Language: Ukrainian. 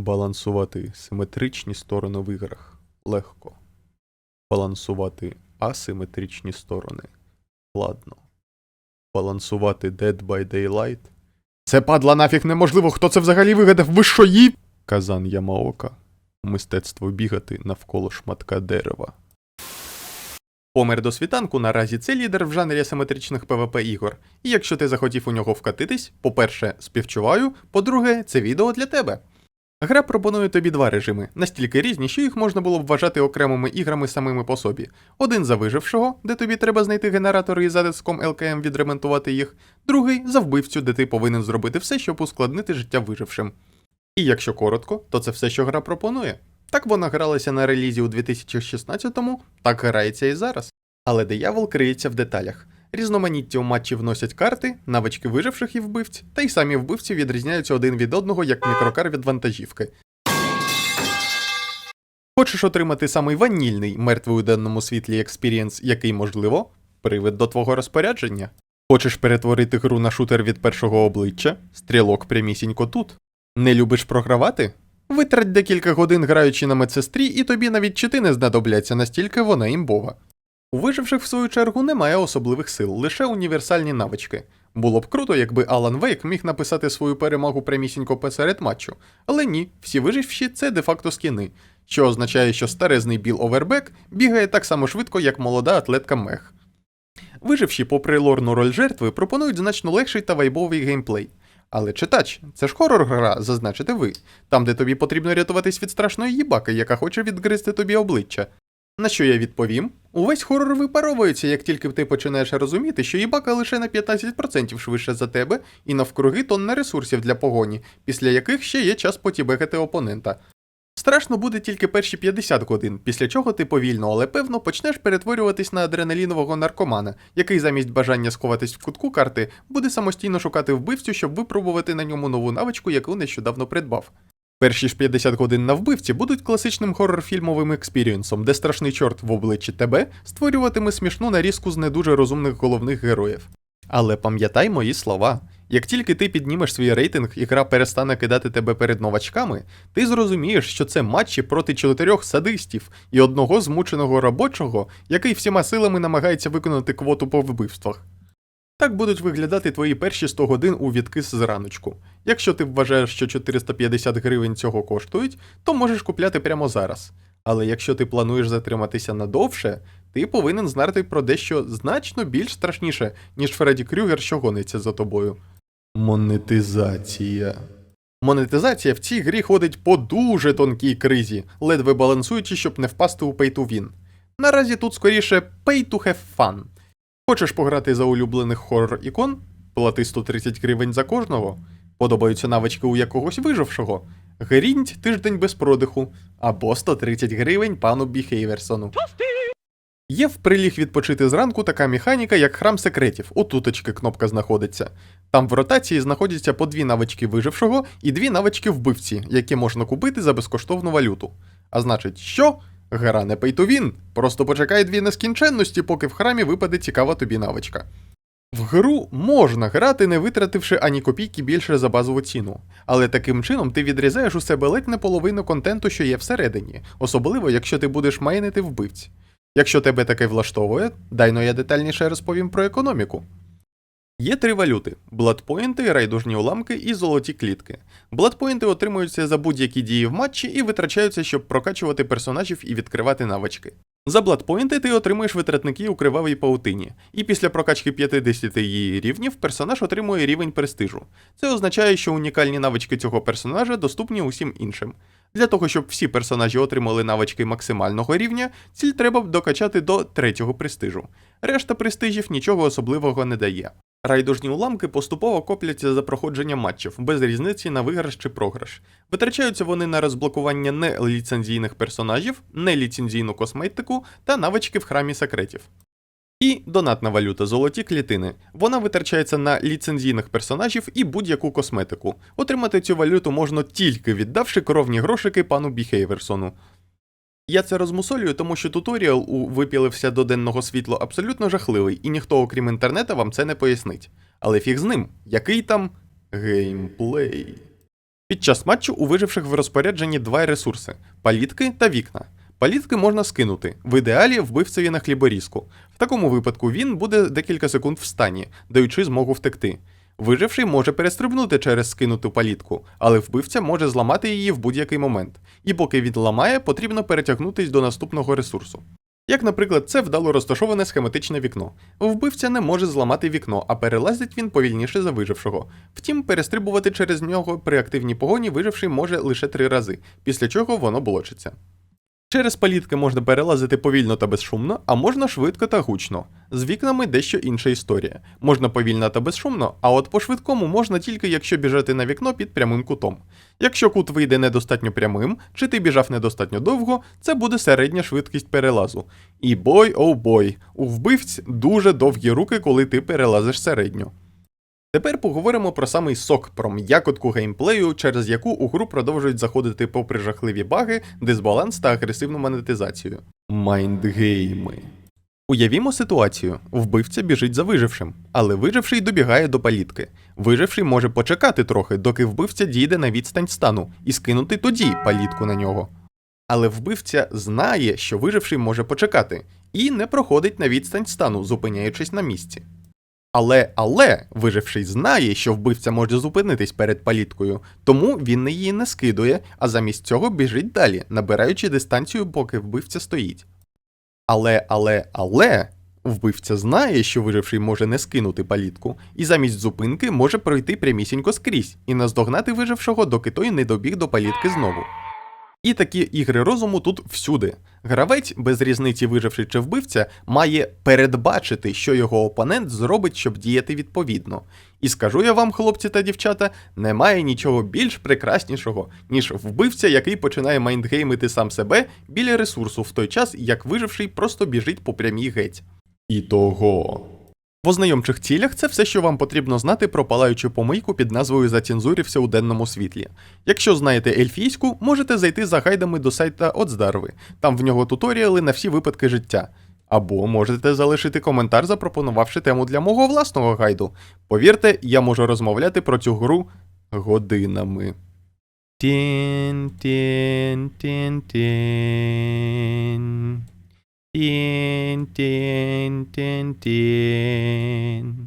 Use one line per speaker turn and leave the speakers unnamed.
Балансувати симетричні сторони в іграх легко. Балансувати асиметричні сторони складно. Балансувати Dead by Daylight. Це падла нафіг неможливо, хто це взагалі вигадав? Ви що їй? Казан Ямаока. Мистецтво бігати навколо шматка дерева. Помер до світанку наразі це лідер в жанрі асиметричних PvP ігор. І якщо ти захотів у нього вкатитись, по-перше, співчуваю, по-друге, це відео для тебе. Гра пропонує тобі два режими, настільки різні, що їх можна було б вважати окремими іграми самими по собі. Один за вижившого, де тобі треба знайти генератори і за диском LKM відремонтувати їх, другий за вбивцю, де ти повинен зробити все, щоб ускладнити життя вижившим. І якщо коротко, то це все, що гра пропонує. Так вона гралася на релізі у 2016-му, так грається і зараз. Але диявол криється в деталях. Різноманіття у матчі вносять карти, навички виживших і вбивць, та й самі вбивці відрізняються один від одного як мікрокар від вантажівки. Хочеш отримати самий ванільний мертвий у денному світлі експірієнс, який можливо, привид до твого розпорядження. Хочеш перетворити гру на шутер від першого обличчя, стрілок прямісінько тут. Не любиш програвати? Витрать декілька годин граючи на медсестрі, і тобі навіть чити не знадобляться, настільки вона імбова. У виживших, в свою чергу, немає особливих сил, лише універсальні навички. Було б круто, якби Алан Вейк міг написати свою перемогу прямісінько посеред матчу, але ні, всі виживші це де-факто скіни, що означає, що старезний Біл Овербек бігає так само швидко, як молода атлетка Мех. Виживші, попри лорну роль жертви, пропонують значно легший та вайбовий геймплей. Але читач, це ж хорор гра, зазначите ви, там, де тобі потрібно рятуватись від страшної їбаки, яка хоче відгризти тобі обличчя. На що я відповім? Увесь хорор випаровується, як тільки ти починаєш розуміти, що їбака лише на 15% швидше за тебе, і навкруги тонна ресурсів для погоні, після яких ще є час потібекати опонента. Страшно буде тільки перші 50 годин, після чого ти повільно, але певно почнеш перетворюватись на адреналінового наркомана, який замість бажання сховатись в кутку карти буде самостійно шукати вбивцю, щоб випробувати на ньому нову навичку, яку нещодавно придбав. Перші ж 50 годин на вбивці будуть класичним хоррор-фільмовим експірієнсом, де страшний чорт в обличчі тебе створюватиме смішну нарізку з не дуже розумних головних героїв. Але пам'ятай мої слова. Як тільки ти піднімеш свій рейтинг і гра перестане кидати тебе перед новачками, ти зрозумієш, що це матчі проти чотирьох садистів і одного змученого робочого, який всіма силами намагається виконати квоту по вбивствах. Так будуть виглядати твої перші 100 годин у відкис зраночку. Якщо ти вважаєш, що 450 гривень цього коштують, то можеш купляти прямо зараз. Але якщо ти плануєш затриматися надовше, ти повинен знати про дещо значно більш страшніше, ніж Фредді Крюгер, що гониться за тобою. Монетизація. Монетизація в цій грі ходить по дуже тонкій кризі, ледве балансуючи, щоб не впасти у pay to win. Наразі тут скоріше pay to have fun. Хочеш пограти за улюблених хоррор ікон? Плати 130 гривень за кожного. Подобаються навички у якогось вижившого. Грінь тиждень без продиху. Або 130 гривень пану Біхейверсону. Є в приліг відпочити зранку така механіка, як храм секретів. Отуточки кнопка знаходиться. Там в ротації знаходяться по дві навички вижившого і дві навички вбивці, які можна купити за безкоштовну валюту. А значить, що? Гра не win. Просто почекай дві нескінченності, поки в храмі випаде цікава тобі навичка. В гру можна грати, не витративши ані копійки більше за базову ціну, але таким чином ти відрізаєш у себе ледь не половину контенту, що є всередині, особливо якщо ти будеш майнити вбивць. Якщо тебе таке влаштовує, дайно я детальніше розповім про економіку. Є три валюти: бладпоінти, райдужні уламки і золоті клітки. Бладпоінти отримуються за будь-які дії в матчі і витрачаються, щоб прокачувати персонажів і відкривати навички. За бладпоінти ти отримуєш витратники у кривавій паутині, і після прокачки 50 її рівнів персонаж отримує рівень престижу. Це означає, що унікальні навички цього персонажа доступні усім іншим. Для того, щоб всі персонажі отримали навички максимального рівня, ціль треба докачати до третього престижу. Решта престижів нічого особливого не дає. Райдужні уламки поступово копляться за проходження матчів, без різниці на виграш чи програш. Витрачаються вони на розблокування неліцензійних персонажів, неліцензійну косметику та навички в храмі секретів. І донатна валюта золоті клітини. Вона витрачається на ліцензійних персонажів і будь-яку косметику. Отримати цю валюту можна тільки віддавши коровні грошики пану Біхейверсону. Я це розмусолюю, тому що туторіал у випілився до денного світло абсолютно жахливий, і ніхто, окрім інтернета, вам це не пояснить. Але фіг з ним, який там геймплей. Під час матчу у виживших в розпорядженні два ресурси палітки та вікна. Палітки можна скинути, в ідеалі вбивцеві на хліборізку. В такому випадку він буде декілька секунд в стані, даючи змогу втекти. Виживший може перестрибнути через скинуту палітку, але вбивця може зламати її в будь-який момент. І поки він ламає, потрібно перетягнутись до наступного ресурсу. Як, наприклад, це вдало розташоване схематичне вікно. Вбивця не може зламати вікно, а перелазить він повільніше за вижившого. Втім, перестрибувати через нього при активній погоні виживший може лише три рази, після чого воно блочиться. Через палітки можна перелазити повільно та безшумно, а можна швидко та гучно. З вікнами дещо інша історія. Можна повільно та безшумно, а от по швидкому можна тільки якщо біжати на вікно під прямим кутом. Якщо кут вийде недостатньо прямим, чи ти біжав недостатньо довго, це буде середня швидкість перелазу. І бой, оу бой, у вбивць дуже довгі руки, коли ти перелазиш середню. Тепер поговоримо про самий сок, про м'якотку геймплею, через яку у гру продовжують заходити попри жахливі баги, дисбаланс та агресивну монетизацію. Майндгейми. Уявімо ситуацію: вбивця біжить за вижившим, але виживший добігає до палітки. Виживший може почекати трохи, доки вбивця дійде на відстань стану, і скинути тоді палітку на нього. Але вбивця знає, що виживший може почекати, і не проходить на відстань стану, зупиняючись на місці. Але, але, виживший знає, що вбивця може зупинитись перед паліткою, тому він її не скидує, а замість цього біжить далі, набираючи дистанцію, поки вбивця стоїть. Але, але, але, вбивця знає, що виживший може не скинути палітку, і замість зупинки може пройти прямісінько скрізь і наздогнати вижившого, доки той не добіг до палітки знову. І такі ігри розуму тут всюди. Гравець, без різниці виживший чи вбивця, має передбачити, що його опонент зробить, щоб діяти відповідно. І скажу я вам, хлопці та дівчата, немає нічого більш прекраснішого, ніж вбивця, який починає майндгеймити сам себе біля ресурсу в той час, як виживший просто біжить по прямій геть. І того. В ознайомчих цілях це все, що вам потрібно знати про палаючу помийку під назвою Зацензурився у денному світлі. Якщо знаєте ельфійську, можете зайти за гайдами до сайта Оцдарви, там в нього туторіали на всі випадки життя. Або можете залишити коментар, запропонувавши тему для мого власного гайду. Повірте, я можу розмовляти про цю гру годинами. Тін, тін, тін, тін. Тін, тін, тін, тін.